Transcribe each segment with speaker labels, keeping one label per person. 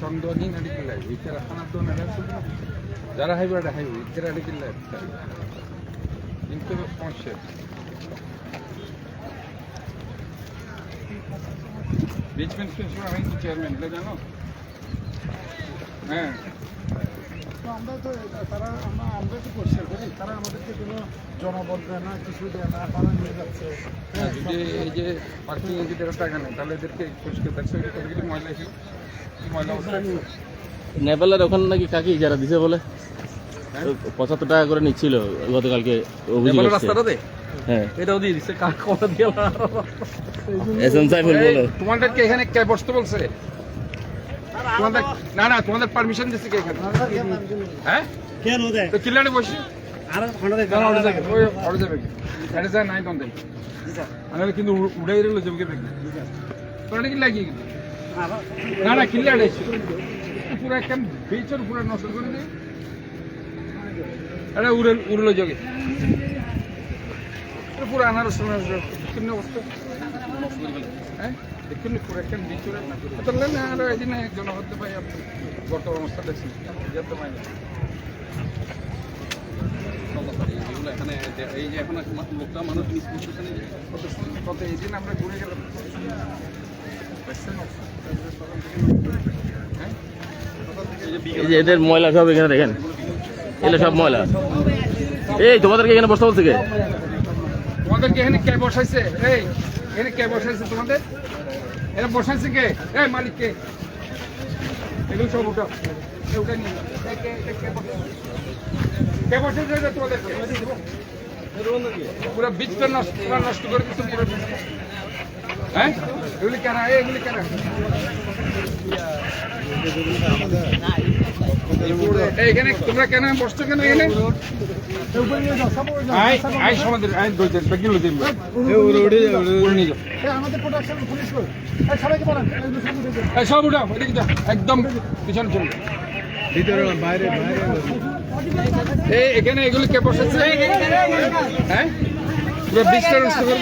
Speaker 1: ಚಂದ ನೀನು ನಡೀತಿಲ್ಲ ಈ ಥರ ಹಣದ್ದು ನಡೆಸಿದ್ರು ಜರ ಹೈಬೇಡ ಹೈವು ಈ ಥರ ನಡೀತಿಲ್ಲ ಇಂಥ ಸಮಸ್ಯೆ बीच में इसमें वहीं की चेयरमैन ले जानो হ্যাঁ
Speaker 2: তো আমরা তো তারা আমরা আমরা তো পরিষ্কার করি তারা আমাদেরকে কোনো জনবল দেয় না কিছু দেয় না তারা নিয়ে যাচ্ছে হ্যাঁ,
Speaker 1: যদি এই যে পার্কিং এ যদি এরা টাকা নেয় তাহলে এদেরকে পরিষ্কার দেখছো যে কতগুলি ময়লা ছিল কি ময়লা অবস্থা
Speaker 3: নেপালের ওখানে নাকি কাকি যারা দিছে বলে?
Speaker 1: হ্যাঁ?
Speaker 3: পঁচাত্তর টাকা করে নিচ্ছিল গতকালকে অভিযোগ
Speaker 4: রাস্তাটাতে?
Speaker 3: হ্যাঁ।
Speaker 4: এটাও দিয়ে দিচ্ছে দিয়ে
Speaker 3: সাইফুল
Speaker 1: এখানে কে বসতে বলছে? তোমাদের না না তোমাদের পারমিশন দিচ্ছে কে এখানে? হ্যাঁ?
Speaker 2: কেন দেয়?
Speaker 1: তো কিল্লারে বসি।
Speaker 2: আর ঘণ্টা দেয়
Speaker 1: অর্ডার যাবে অর্ডার যাবে এটা যায় নাই আমি কিন্তু উড়- উড়াই রইল যাবে কি তোরা কি লাগিয়ে গেলি? না না কিল্লা আড়াইছে পুরো একদম বেচর পুরো নষ্ট করে দিই। আরে উড়ে উড়লো যোগে পুরো আনারস আনারস অবস্থা। হ্যাঁ? দেখুন পুরো একদম বেচরে। তাহলে না আরও এই দিনে একজন হতে পাই আপনি বর্তমান অবস্থা দেখছি যেতে পাই না
Speaker 4: এখানে এই যে এখন লোকটা মানুষ মিস করতেছে
Speaker 1: কত এই দিন আমরা ঘুরে গেলাম।
Speaker 3: এই যে এদের ময়লা সব এখানে দেখেন। এগুলো সব ময়লা। এই, তোমাদেরকে এখানে বসতে বলছে কে?
Speaker 1: তোমাদেরকে এখানে কে বসাইছে? এই, এখানে কে বসাইছে তোমাদের? এরা বসাইছে কে? এই, মালিক কে? এগুলো সব উঠাও। কে- বসাইছে? তোমাদের পুরো বীজটা নষ্ট নষ্ট করে দিচ্ছে পুরো। হ্যাঁ? এগুলি কেনা এগুলি এই, এখানে তোমরা কেন বসছো কেন এখানে?
Speaker 2: সব
Speaker 1: উঠাও একদম পিছনে এগুলো কে বসেছে? হ্যাঁ? পুরো বীজটা নষ্ট তোমরা?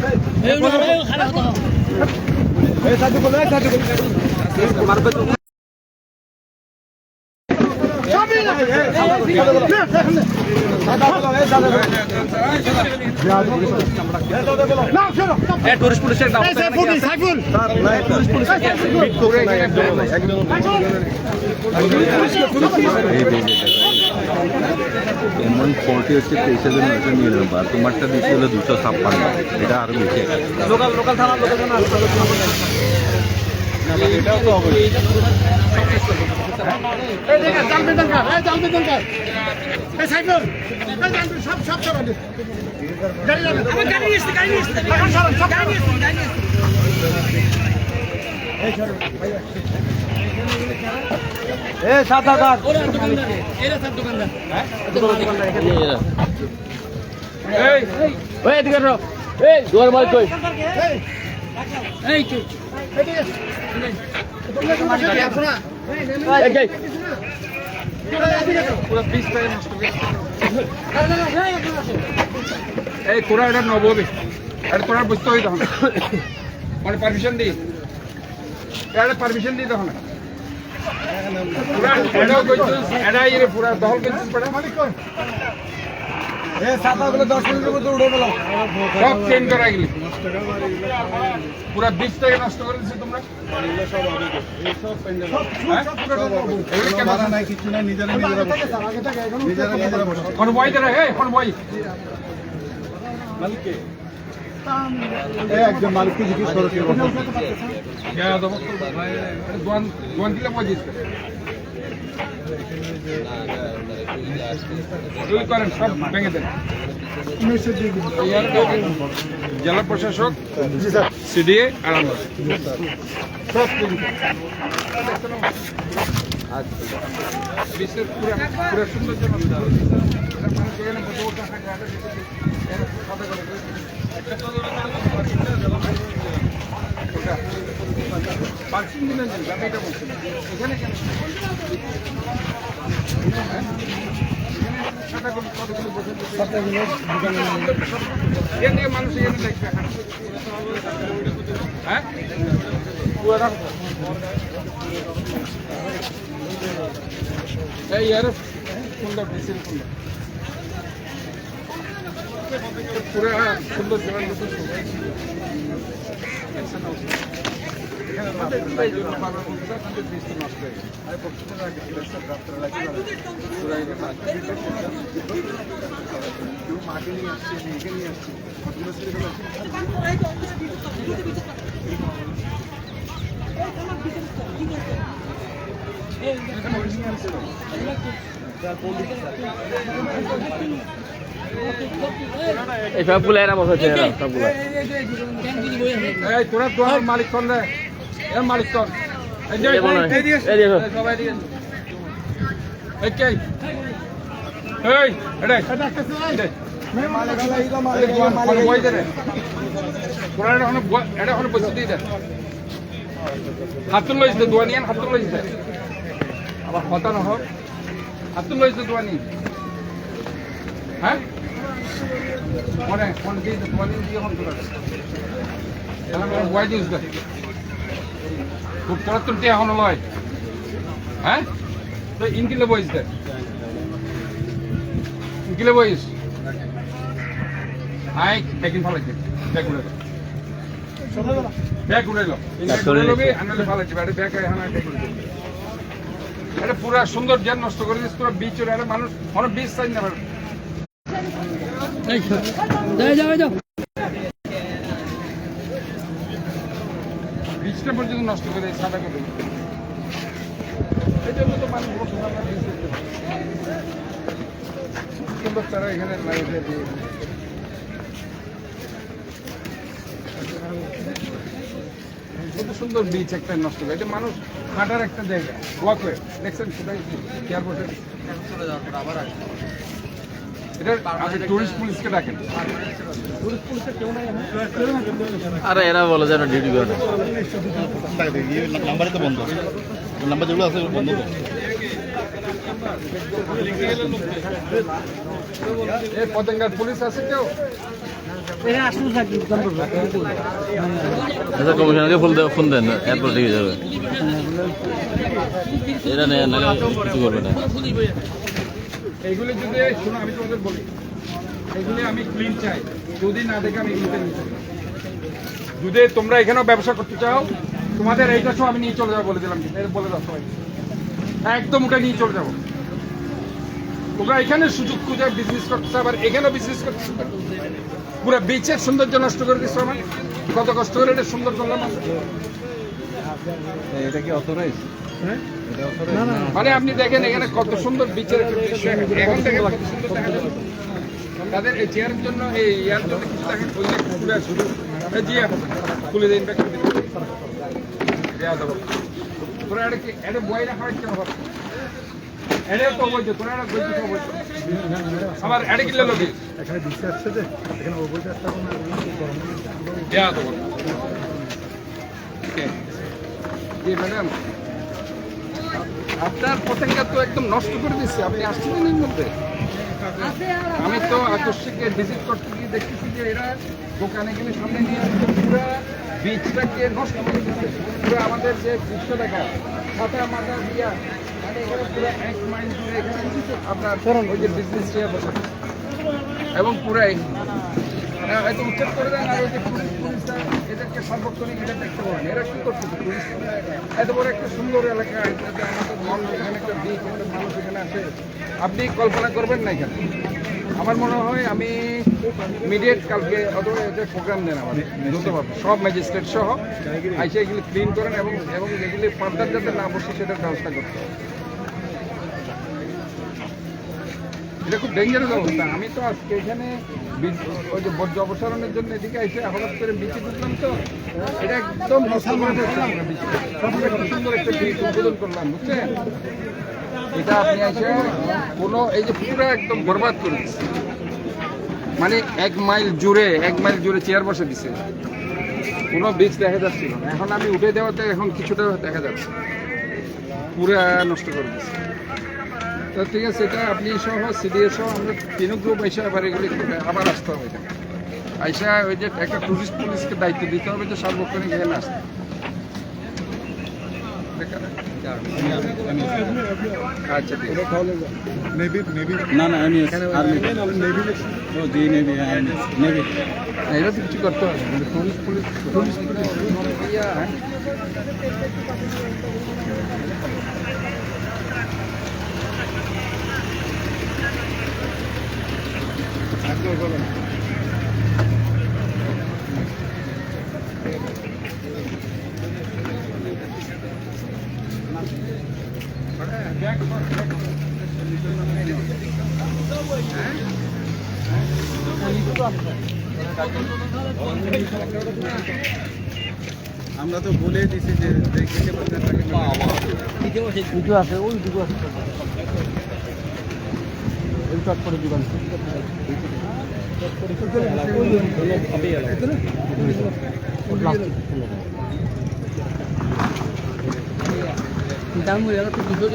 Speaker 1: যারা আমার বই যাবে আমার বোর্ডে না
Speaker 4: টুরিস্ট পুলিশের নাম
Speaker 2: এই সাইফুল সাইফুল।
Speaker 5: এমন ফোরটি হচ্ছে তেইশ হাজার নয়শো নিরানব্বই আর তোমারটা দিচ্ছে হলো দুশো ছাপ্পান্ন। এটা আরও বেশি।
Speaker 4: লোকাল লোকাল থানার লোকের
Speaker 2: এই জানবে দরকার এই সাইফুল এই জানবে সব সব সরান গাড়ি যাবে আমার গাড়ি নিয়ে গাড়ি নিয়ে এখন নিয়ে
Speaker 1: এই
Speaker 3: ওই এদিকে রো এই দুয়ার মালিক কই
Speaker 2: এই
Speaker 3: এই এই
Speaker 1: তোরা এটা নববে। এটা তোরা বুঝতে হই তখন। মানে পারমিশন দিই এটা পারমিশন দিই তখন। পুরা এটাও করছিস এটা ইয়ে পুরা দখল করছিস সব চেঞ্জ করা গেলি। পুরা বীজটাকে নষ্ট করে দিচ্ছি তোমরা?
Speaker 5: একজন মালিককে জিজ্ঞেস করে
Speaker 1: দোকান দিলে পঁচিশ জেলা প্রশাসক সিডিএ আর আমরা সব clean করেন। বিশ্বের পুরা পুরা সুন্দর জন্য পার্কিং দিলেন আমি এটা বলছি এখানে কেন মানুষ এখানে দেখবে হ্যাঁ এই পুরা সুন্দর জোগান মাটি নিয়ে আসছে, মেঘে নিয়ে আসছে। কতগুলো ছেলে পেলে
Speaker 3: এই সবগুলো এরা বসাচ্ছে এরা সবগুলো
Speaker 1: মালিক কোন রে। এ মালিক কোন হাতুল লইছ দে দোয়ানি আন হাতুল লইছ আবার কথা না হোক হাতুল লইছ দে হ্যাঁ? মনে মনে দিয়ে দে দোয়ানি দিয়ে হন তোরা হোয়াইট ইউজ দে খুব পড়াত্তর টিয়া এখনও লয়। হ্যাঁ? তো ইনকিলে বইস দে। ইনকিলে বইস। আই ব্যাকিং ফালাইছে ব্যাগ উড়ে ব্যাগ উড়ে লো
Speaker 3: সরে
Speaker 1: লবি আনলে ফালাইছে ব্যাগ ব্যাগ এখানে ব্যাগ উড়ে এটা পুরা সুন্দর জ্ঞান নষ্ট করে দিস পুরো বিচ ওরে মানুষ মনে বিচ চাই না বীজটা পর্যন্ত নষ্ট করে সাদা করে। জন্য তো মানুষ বসে না আমরা বীজ দেখতে পাই। সুন্দর তারা এখানে লাগিয়ে দিয়ে কত সুন্দর বীজ একটা নষ্ট করে। এটা মানুষ হাঁটার একটা জায়গা ওয়াকওয়ে দেখছেন সেটাই বসে এটা আপনি টুরিস্ট পুলিশকে ডাকেন
Speaker 3: আরে এরা বলে যেন ডিউটি করে না।
Speaker 5: নাম্বারই তো বন্ধ নাম্বার যেগুলো আছে বন্ধ তো
Speaker 1: পতেঙ্গার পুলিশ আছে কেউ?
Speaker 3: আচ্ছা কমিশনারকে ফোন দেন ফোন দেন এরপর ঠিক যাবে। এরা নেই নাহলে কিছু করবে না।
Speaker 1: এইগুলি যদি শোনো আমি তোমাদের বলি। এগুলি আমি ক্লিন চাই। যদি না দেখে আমি এগুলিতে। যদি তোমরা এখানেও ব্যবসা করতে চাও তোমাদের এইটা সব আমি নিয়ে চলে যাব বলে দিলাম। বলে দাও সবাই একদম ওটা নিয়ে চলে যাব। তোমরা এখানে সুযোগ খুঁজে বিজনেস করতেছো আবার এখানেও বিজনেস করতেছো। পুরো বিচের সৌন্দর্য নষ্ট করে দিচ্ছ আমার কত কষ্ট করে এটা সুন্দর করলাম
Speaker 5: এটা কি অথরাইজ
Speaker 1: মানে আপনি দেখেন এখানে কত সুন্দর বিচের এখন সুন্দর তাদের এই চেয়ারের জন্য, এই ইয়ার জন্য কিছু খুলে জি খুলে দিন বই রাখা ওকে। ম্যাডাম আপনার পতেঙ্গা তো একদম নষ্ট করে দিচ্ছে আপনি আসছিলেন এর মধ্যে আমি তো আকস্মিক ভিজিট করতে গিয়ে দেখতেছি যে এরা দোকানে গেলে সামনে নিয়ে আসছে। পুরো বীজটাকে নষ্ট করে দিচ্ছে পুরো আমাদের যে দৃশ্য দেখা ছাতা মাথা দিয়া মানে এখানে পুরো এক মাইল জুড়ে এখানে আপনার ওই যে বিজনেস চেয়ার বসে এবং পুরাই। হ্যাঁ, হয়তো উচ্ছেদ করে দেন আর ওই যে পুলিশ পুলিশরা এদেরকে সার্বক্ষণিক এটা দেখতে পারেন। এরা কি পুলিশ। এত বড় একটা সুন্দর এলাকা একটা মানুষ এখানে আসে আপনি কল্পনা করবেন না এখানে। আমার মনে হয় আমি ইমিডিয়েট কালকে অথবা এদের প্রোগ্রাম দেন আমাদের। দ্রুতভাবে সব ম্যাজিস্ট্রেট সহ। আইসে এগুলি ক্লিন করেন এবং এবং এগুলি পার্দার যাতে না বসে, সেটার ব্যবস্থা করতে হবে। এটা খুব ডেঞ্জারাস অবস্থা। আমি তো আজকে এখানে ওই যে বর্জ্য অপসারণের জন্য এদিকে এসে হঠাৎ করে বিচি তুললাম তো। এটা একদম বিচি। একটা সুন্দর একটা ব্রিজ উদ্বোধন করলাম, বুঝছেন? এটা আপনি এসে কোনো, এই যে পুরো একদম বরবাদ করে মানে এক মাইল জুড়ে, এক মাইল জুড়ে চেয়ার বসে দিছে। কোনো বীজ দেখা যাচ্ছিল না। এখন আমি উঠে দেওয়াতে এখন কিছুটা দেখা যাচ্ছে। পুরা নষ্ট করে দিচ্ছে তো ঠিক আছে এটা আপনি সহ সিডিএস সহ আমরা তিন গ্রুপ এসে আবার এগুলি আবার আসতে হবে আইসা ওই যে একটা টুরিস্ট পুলিশকে দায়িত্ব দিতে হবে যে সার্বক্ষণিক এখানে আসতে আচ্ছা ঠিক আছে।
Speaker 4: না না আমি আর্মি ও জি নেভি নেভি
Speaker 1: না, তো কিছু করতে হবে police police police police yeah, হ্যাঁ। আপনি বলেন।
Speaker 4: আমরা তো বলে দিছি যে দেখতে পাচ্ছেন
Speaker 2: দুটো আছে ওই দুটো আছে চট করে দিবেন দাম হয়ে গেল তো দুটো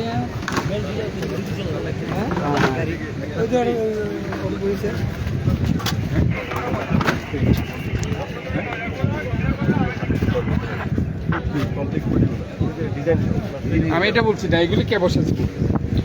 Speaker 1: আমি এটা বলছি না, এগুলি কে বসেছে?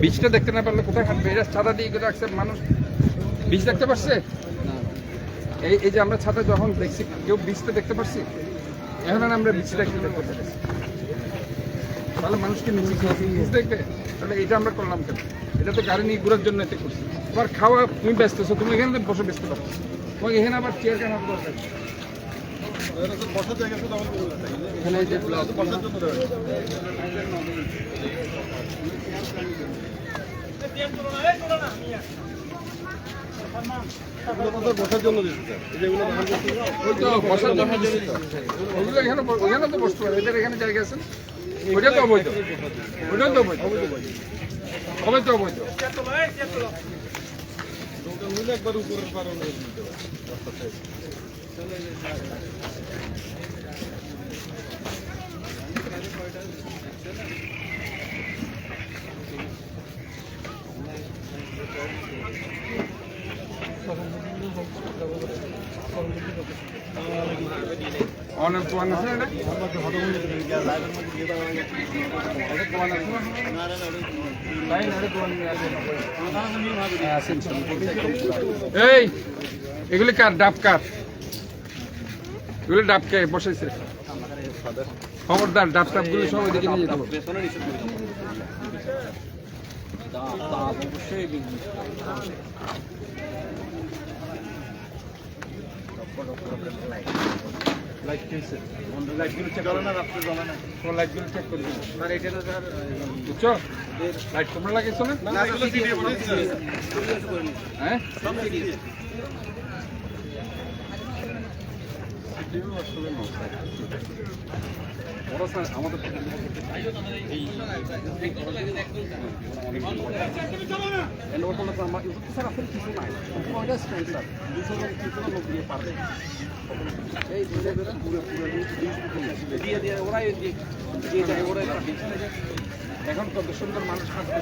Speaker 1: বীজটা দেখতে না পারলে কোথায় হাঁটবে এটা ছাতা দিয়ে করে রাখছে মানুষ বীজ দেখতে পারছে? এই এই যে আমরা ছাতা যখন দেখছি কেউ বীজটা দেখতে পারছি? এখন আর আমরা বীজটা একটু দেখতে পারছি তাহলে মানুষকে নিচে বীজ দেখবে? তাহলে এটা আমরা করলাম কেন? এটা তো গাড়ি নিয়ে ঘোরার জন্য এতে করছি। আবার খাওয়া তুমি ব্যস্ত আছো তুমি এখানে বসে ব্যস্ত পারছ তোমাকে এখানে আবার চেয়ার কেন দরকার এখানে এই যে
Speaker 6: বসার জন্য
Speaker 1: এখানে ওখানে তো বসতে পারে এদের এখানে জায়গা আছে না? তো অবৈধ ওইটাও তো অবৈধ অবৈধ অবৈধ
Speaker 6: একবার উপরের পার হলে দিতে পারে রাস্তার সাইডে
Speaker 1: এই, এগুলি কার? ডাব কার? এগুলি ডাব কে? বসাইছে। খবরদার, ডাব টাব গুলি সব ওইদিকে নিয়ে যেতে হবে
Speaker 4: পেছনে নিচে অবশ্যই লাইটগুলো চেক করে না রাত্রে জ্বলে না
Speaker 1: তোমার লাইটগুলো চেক করে দিন
Speaker 4: স্যার এটা তো স্যার
Speaker 1: বুঝছ লাইট তোমরা লাগিয়েছো না
Speaker 6: না এগুলো সিরিয়ে বসাইছে
Speaker 1: হ্যাঁ
Speaker 4: আমাদের স্যার আসলে কিছু নাই ওটা স্ট্রেন্থ স্যার দুশো জন তিনশো জন লোক দিয়ে পারবে এই ধীরে ধীরে পুরো পুরো দিয়ে দিয়ে ওরাই দিয়ে যায় ওরাই
Speaker 1: এখন কত সুন্দর মানুষ হাঁটবে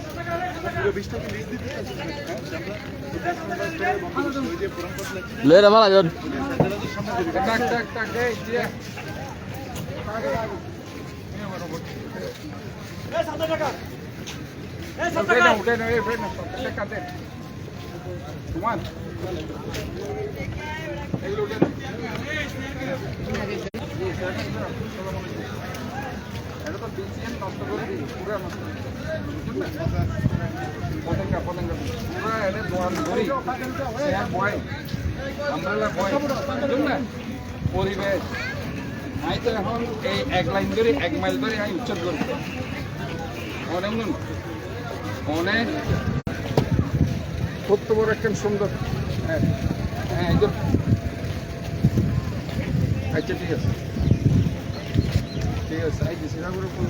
Speaker 1: এটা তো বিচিএন নষ্ট করে দিই পুরো নষ্ট পতঙ্গা পতঙ্গা। পুরো এটা দোয়ান ধরি চেয়ার বয় আমরালা বয় বুঝুন না পরিবেশ। আমি তো এখন এই এক লাইন ধরে এক মাইল ধরে আমি উচ্ছেদ করব। অনেক কত বড় একটা সুন্দর হ্যাঁ হ্যাঁ আচ্ছা ঠিক আছে ঠিক আছে দিছি না ফোন।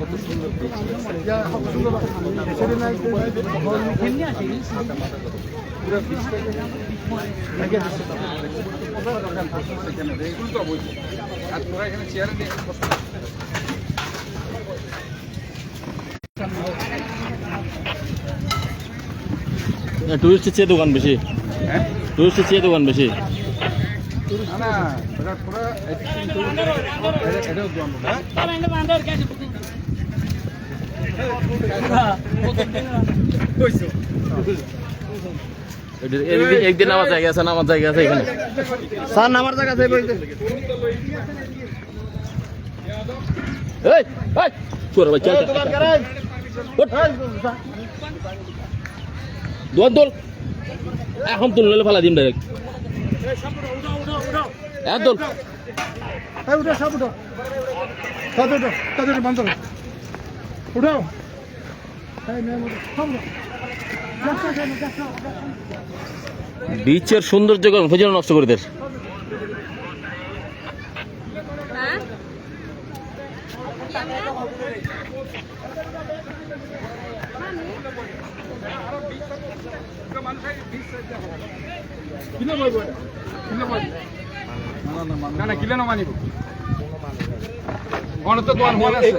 Speaker 1: কত সুন্দর পুরো আর তোরা এখানে চেয়ারে নিয়ে।
Speaker 3: টুরিস্টের চেয়ে দোকান বেশি
Speaker 1: হ্যাঁ
Speaker 3: টুরিস্টের চেয়ে দোকান বেশি
Speaker 1: না
Speaker 3: একদিন আমার জায়গা আছে আমার জায়গা আছে এখানে।
Speaker 6: স্যার নামার জায়গা আছে বলতে
Speaker 3: এই এই চোর ভাই চল
Speaker 6: দোকান করেন
Speaker 3: দোয়ার দোল এখন তুল নিলে ফেলা দিন ডাইরেক্ট এক দোল
Speaker 2: উঠো সব উঠো। সব উঠো তাদের বন্ধ করো। উঠো। এই মেয়ে উঠো, সব উঠো। যাচ্ছো, যাচ্ছো, যাচ্ছো, যাচ্ছো।
Speaker 3: বিচের সৌন্দর্য ফেজল নষ্ট করে দেয়?
Speaker 1: না না কিলো নমানিব গণত দোয়ান হওয়ার আছে।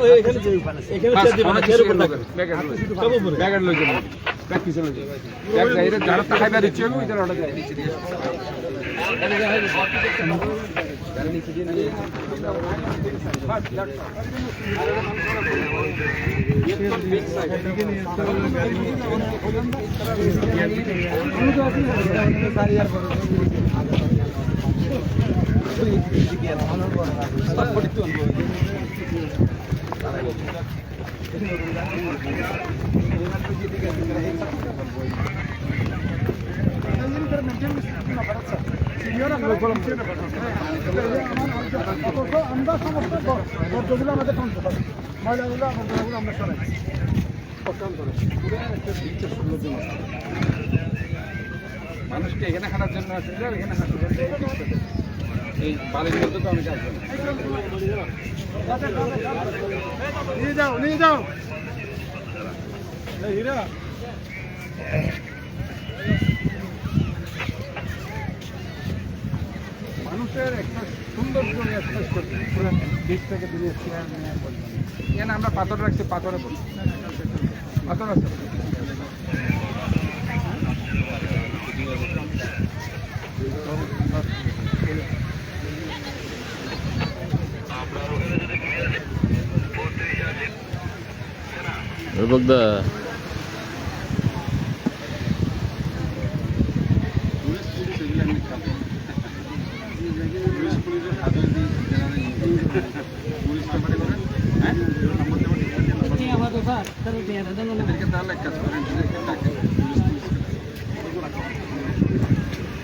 Speaker 2: আমরা সমস্ত বর্জ্যগুলো আমাদের সরাই
Speaker 1: মানুষকে এখানে হাঁটার জন্য আছে। এখানে এই মধ্যে তো
Speaker 2: যাও যাও।
Speaker 1: মানুষের একটা সুন্দর করে এক্সপ্রেস করতে থেকে দূরে আমরা পাথর রাখছি, পাথরে বসি। পাথর আছে
Speaker 3: বগদা
Speaker 1: পুলিশ পুলিশ এগুলো এমনি খাবে। পুলিশ পুলিশের হাতে যদি পুলিশ ব্যাপারে করে হ্যাঁ নম্বর দেবো এদেরকে তাহলে এক কাজ করেন এদেরকে ডাকেন পুলিশ পুলিশ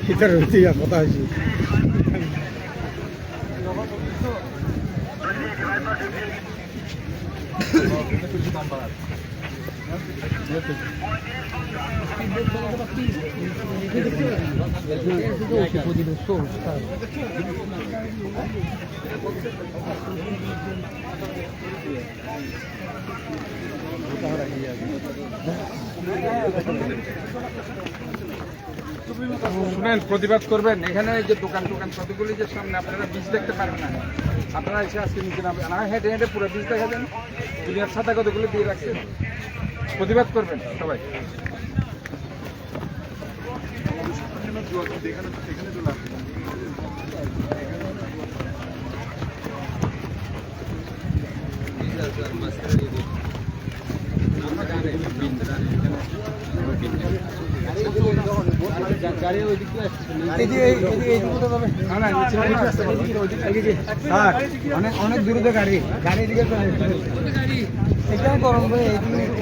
Speaker 2: ভিতরে কথা হয়েছে।
Speaker 1: শুনেন, প্রতিবাদ করবেন। এখানে যে দোকান টোকান কতগুলি যে সামনে আপনারা বীজ দেখতে পারবেন না। আপনারা এসে আজকে নিচে নামবেন। না হেঁটে হেঁটে পুরো বীজ দেখা যান দুনিয়ার ছাতা কতগুলো দিয়ে রাখছেন? প্রতিবাদ করবেন সবাই।
Speaker 6: অনেক দূরে গাড়ি। গাড়ি এদিকে গরম ভাই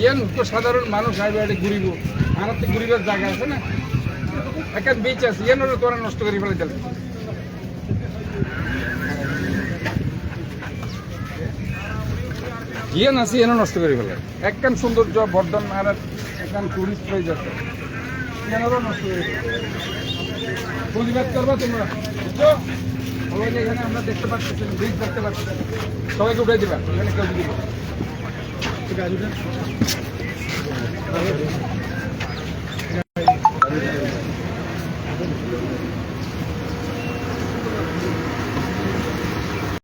Speaker 1: ইয়ান সাধারণ মানুষ আইবে, এটা ঘুরিব। আমার তো ঘুরিবার জায়গা আছে না? একটা বিচ আছে ইয়ান ওরা তোরা নষ্ট করে ফেলে দিলে ইয়ান আছে, ইয়ানও নষ্ট করে ফেলে একখান সৌন্দর্য, বর্ধন আর একখান টুরিস্ট হয়ে যাচ্ছে কেনারও নষ্ট হয়ে যাচ্ছে প্রতিবাদ করবা তোমরা? বুঝছ? সবাই এখানে আমরা দেখতে পাচ্ছি ব্রিজ দেখতে পাচ্ছি। সবাইকে উঠে দেবা, এখানে কেউ দিবা